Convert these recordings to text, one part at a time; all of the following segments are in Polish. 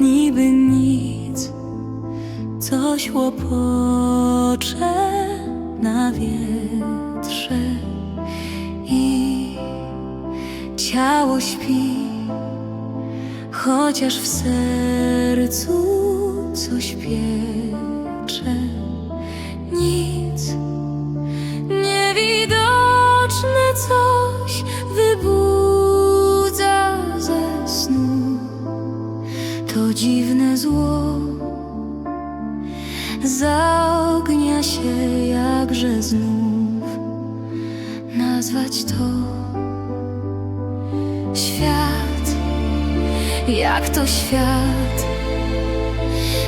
niby nic, coś łopocze na wietrze i ciało śpi, chociaż w sercu coś piecze. Nic niewidoczne coś To dziwne zło. Zaognia się jakże znów. Nazwać to świat, jak to świat.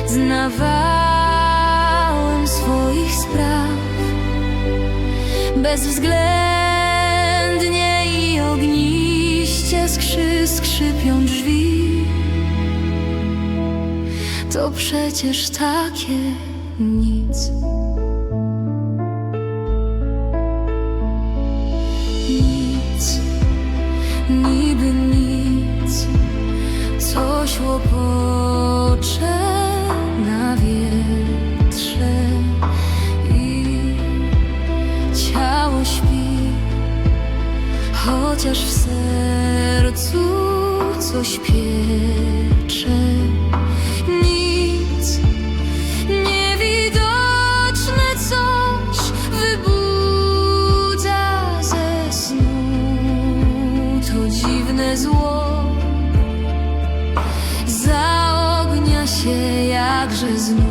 Znawałem swoich spraw. Bezwzględnie To przecież takie nic. Nic, niby nic, coś łopocze na wietrze i ciało śpi, chociaż w sercu coś piecze. Zło. Zaognia się jakże znów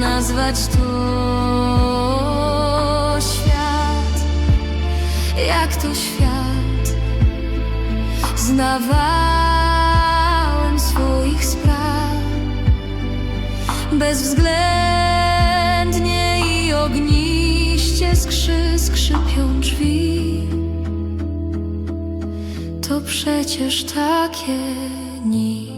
nazwać to świat, jak to świat. Znawałem swoich spraw. Bezwzględnie i ogniście skrzy skrzypią przecież takie nic.